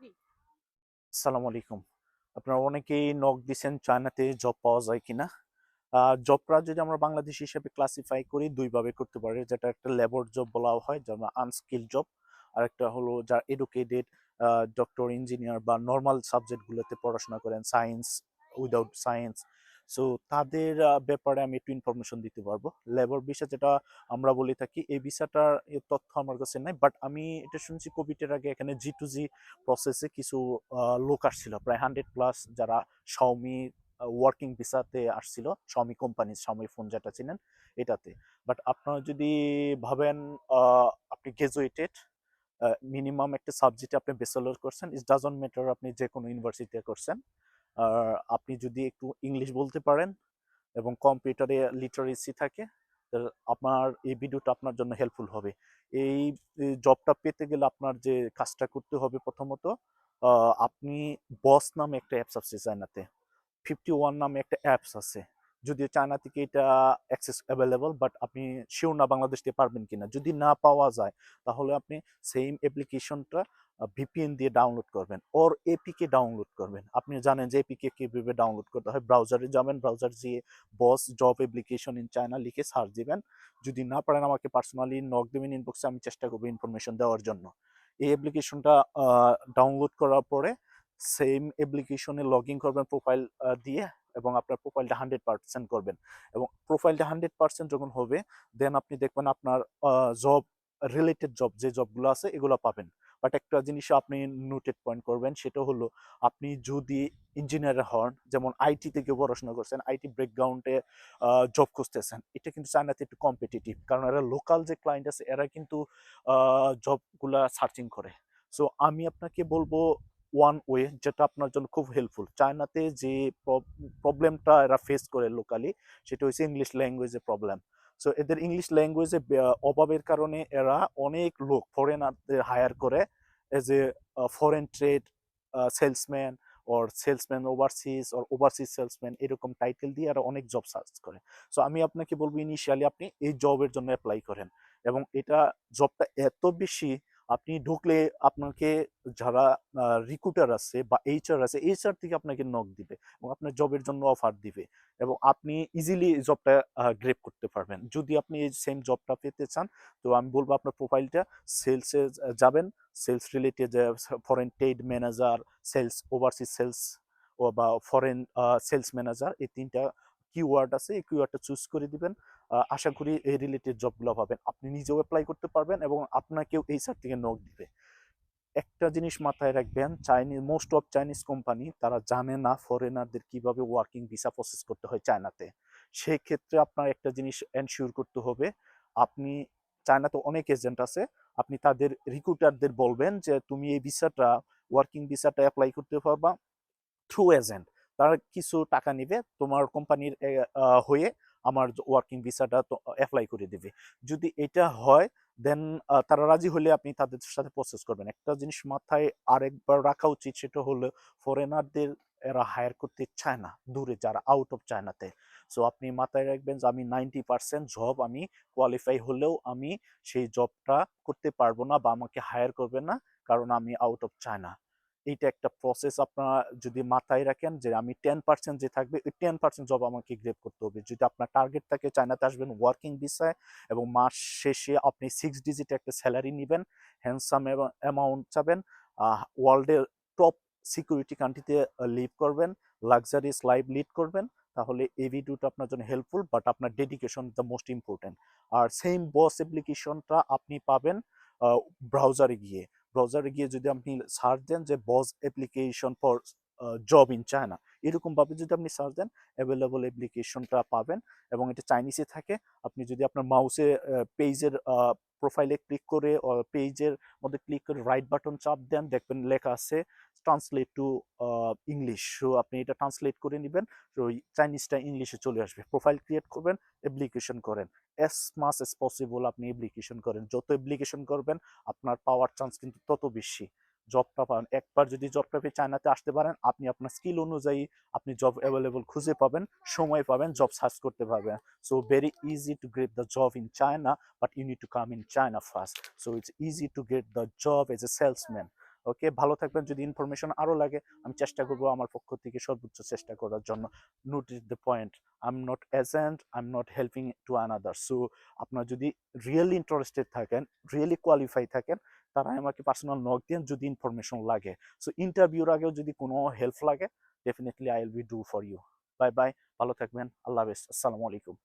জি। আসসালামু আলাইকুম। আপনারা অনেকেই নক দিচ্ছেন চায়নাতে জব পাওয়া যায় কিনা। জবটা যদি আমরা বাংলাদেশ হিসেবে ক্লাসিফাই করি দুইভাবে করতে পারি। যেটা একটা লেবার জব বলা হয় যেমন আনস্কিল জব আর একটা হলো যারা এডুকেটেড ডক্টর ইঞ্জিনিয়ার বা নর্মাল সাবজেক্টগুলোতে পড়াশোনা করেন সায়েন্স উইদাউট সায়েন্স সো তাদের ব্যাপারে আমি একটু ইনফরমেশন দিতে পারব। লেবার ভিসা যেটা আমরা বলে থাকি, এই ভিসাটার তথ্য আমার কাছে নাই বাট আমি এটা শুনছি কোভিডের আগে এখানে জি টু জি প্রসেসে কিছু লোক আসছিল, প্রায় হান্ড্রেড প্লাস যারা শাওমি ওয়ার্কিং ভিসাতে আসছিল শাওমি কোম্পানি শাওমি ফোন যেটা চিনেন এটাতে। বাট আপনারা যদি ভাবেন আপনি গ্রাজুয়েটেড মিনিমাম একটা সাবজেক্টে আপনি ব্যাচেলর করছেন ইট ডাজন্ট ম্যাটার আপনি যে কোনো ইউনিভার্সিটিতে করছেন। আপনি যদি একটু ইংলিশ বলতে পারেন এবং কম্পিউটারে লিটারেসি থাকে আপনার এই ভিডিওটা আপনার জন্য হেল্পফুল হবে। এই জবটা পেতে গেলে আপনার যে কাজটা করতে হবে প্রথমত আপনি বস নামে একটা অ্যাপস আছে চায়নাতে। ফিফটি ওয়ান নামে একটা অ্যাপস আছে। যদিও চায়না থেকে এটা অ্যাক্সেস অ্যাভেলেবল বাট আপনি শিওর না বাংলাদেশ থেকে পারবেন কিনা। যদি না পাওয়া যায়, তাহলে আপনি সেম অ্যাপ্লিকেশনটা ভিপিএন দিয়ে ডাউনলোড করবেন ওর এপিকে ডাউনলোড করবেন। আপনি জানেন যে এপিকে কীভাবে ডাউনলোড করতে হয়। ব্রাউজারে যাবেন ব্রাউজার দিয়ে boss job application in China লিখে সার্চ দিবেন। যদি না পারেন আমাকে পার্সোনালি নক দেবেন ইনবক্সে আমি চেষ্টা করব ইনফরমেশন দেওয়ার জন্য। এই অ্যাপ্লিকেশনটা ডাউনলোড করার পরে সেম অ্যাপ্লিকেশনে লগ ইন করবেন প্রোফাইল দিয়ে। এবং আপনার প্রোফাইলটা হান্ড্রেড পার্সেন্ট করবেন। এবং প্রোফাইলটা হান্ড্রেড পার্সেন্ট যখন হবে দেন আপনি দেখবেন আপনার জব রিলেটেড জব যে জবগুলো আছে, এগুলো পাবেন। বাট একটা জিনিস আপনি নোটেড পয়েন্ট করবেন, সেটা হলো আপনি যদি ইঞ্জিনিয়ার হন, যেমন আইটি থেকে পড়াশোনা করছেন আইটি ব্রেকগ্রাউন্ডে জব খুঁজতেছেন, এটা কিন্তু চায়নাতে একটু কম্পিটিটিভ কারণ এরা লোকাল যে ক্লায়েন্ট আছে, এরা কিন্তু জবগুলা সার্চিং করে। সো আমি আপনাকে বলব ওয়ান ওয়ে যেটা আপনার জন্য খুব হেল্পফুল চায়নাতে যে প্রবলেমটা এরা ফেস করে লোকালি সেটা হচ্ছে ইংলিশ ল্যাঙ্গুয়েজের প্রবলেম সো এদের ইংলিশ ল্যাঙ্গুয়েজে অভাবের কারণে এরা অনেক লোক ফরেনারদের হায়ার করে as a foreign trade salesman or salesman overseas or overseas salesman এরকম টাইটেল দিয়ে এরা অনেক জব সার্চ করে। সো আমি আপনাকে বলব ইনিশিয়ালি আপনি এই জবের জন্য অ্যাপ্লাই করেন। এবং এটা জবটা এত বেশি আপনি ঢুকলে আপনাকে যারা রিক্রুটার আছে বা এইচআর আছে এইচআর থেকে আপনাকে নক দিবে এবং আপনার জবের জন্য অফার দিবে এবং আপনি ইজিলি জবটা গ্রেপ করতে পারবেন। যদি আপনি এই সেম জবটা পেতে চান, তো আমি বলব আপনার প্রোফাইলটা সেলসে যাবেন। Sales related foreign trade manager sales overseas sales বা ফরেন সেলস ম্যানেজার এই তিনটা কিওয়ার্ড আছে, এই কিওয়ার্ডটা চুজ করে দিবেন। আশা করি এই রিলেটেড জবগুলো পাবেন। আপনি নিজেও অ্যাপ্লাই করতে পারবেন এবং আপনাকেও এই সার থেকে নক দিবে। একটা জিনিস মাথায় রাখবেন Chinese most of Chinese company তারা জানে না ফরেনারদের কীভাবে ওয়ার্কিং ভিসা প্রসেস করতে হয় চায়নাতে সেই ক্ষেত্রে আপনার একটা জিনিস এনশিওর করতে হবে, আপনি চায়নাতে অনেক এজেন্ট আছে, আপনি তাদের রিক্রুটারদের বলবেন যে, তুমি এই ভিসাটা ওয়ার্কিং ভিসাটা অ্যাপ্লাই করতে পারবা থ্রু এজেন্ট তারা কিছু টাকা নিবে তোমার কোম্পানির হয়ে আমার ওয়ার্কিং ভিসাটা অ্যাপ্লাই করে দিবে। যদি এটা হয় দেন তারা রাজি হলে আপনি তাদের সাথে প্রসেস করবেন। একটা জিনিস মাথায় আরেকবার রাখা উচিত সেটা হলো ফরেনারদের এরা হায়ার করতে চায় না, দূরে যারা আউট অফ চায়নাতে সো আপনি মাথায় রাখবেন যে আমি নাইনটি পার্সেন্ট জব আমি কোয়ালিফাই হলেও আমি সেই জবটা করতে পারব না বা আমাকে হায়ার করবে না, কারণ আমি আউট অফ চায়না এইটা একটা প্রসেস আপনারা যদি মাথায় রাখেন যে আমি টেন পার্সেন্ট যে থাকবে, ওই টেন পার্সেন্ট জব আমাকে গ্রেপ করতে হবে। যদি আপনার টার্গেট থাকে, চায়নাতে আসবেন ওয়ার্কিং ভিসায় এবং মাস শেষে আপনি সিক্স ডিজিট একটা স্যালারি নেবেন হ্যান্ডসাম অ্যামাউন্ট চাবেন ওয়ার্ল্ডের টপ সিকিউরিটি কান্ট্রিতে লিভ করবেন লাক্সারিয়াস লাইফ লিড করবেন, তাহলে এই ভিডিওটা আপনার জন্য হেল্পফুল বাট আপনার ডেডিকেশন দ্য মোস্ট ইম্পর্টেন্ট আর সেম বস অ্যাপ্লিকেশনটা আপনি পাবেন ব্রাউজারে গিয়ে। ব্রাউজারে গিয়ে যদি আপনি সার্চ দেন যে Boss application for job in China এরকম ভাবে যদি আপনি সার্চ দেন অ্যাভেলেবল অ্যাপ্লিকেশনটা পাবেন এবং এটা চাইনিজে থাকে। আপনি যদি আপনার মাউসে পেজের প্রোফাইলে ক্লিক করে পেজের মধ্যে ক্লিক করে রাইট বাটন চাপ দেন, দেখবেন লেখা আছে ট্রান্সলেট টু ইংলিশ সো আপনি এটা ট্রান্সলেট করে নেবেন তো চাইনিজটা ইংলিশে চলে আসবে। প্রোফাইল ক্রিয়েট করবেন অ্যাপ্লিকেশন করেন। অ্যাজ মাস এস পসিবল আপনি অ্যাপ্লিকেশন করেন। যত অ্যাপ্লিকেশন করবেন, আপনার পাওয়ার চান্স কিন্তু তত বেশি। জবটা পাবেন একবার যদি জবটা পেয়ে চায়নাতে আসতে পারেন, আপনি আপনার স্কিল অনুযায়ী আপনি জব অ্যাভেলেবল খুঁজে পাবেন, সময় পাবেন জব সার্চ করতে পারবেন। So very easy to get the job in China but you need to come in China first so it's easy to get the job as a salesman okay ভালো থাকবেন। যদি information আরও লাগে, আমি চেষ্টা করব আমার পক্ষ থেকে সর্বোচ্চ চেষ্টা করার জন্য। Note is the point I am not agent I am not helping to another so আপনার যদি রিয়েলি ইন্টারেস্টেড থাকেন রিয়েলি কোয়ালিফাই থাকেন তারা আমাকে পার্সোনাল নক দেন যদি ইনফরমেশন লাগে। সো ইন্টারভিউর আগেও যদি কোনো হেল্প লাগে definitely I will be do for you bye bye ভালো থাকবেন, আল্লাহ হাফেজ, আসসালামু আলাইকুম।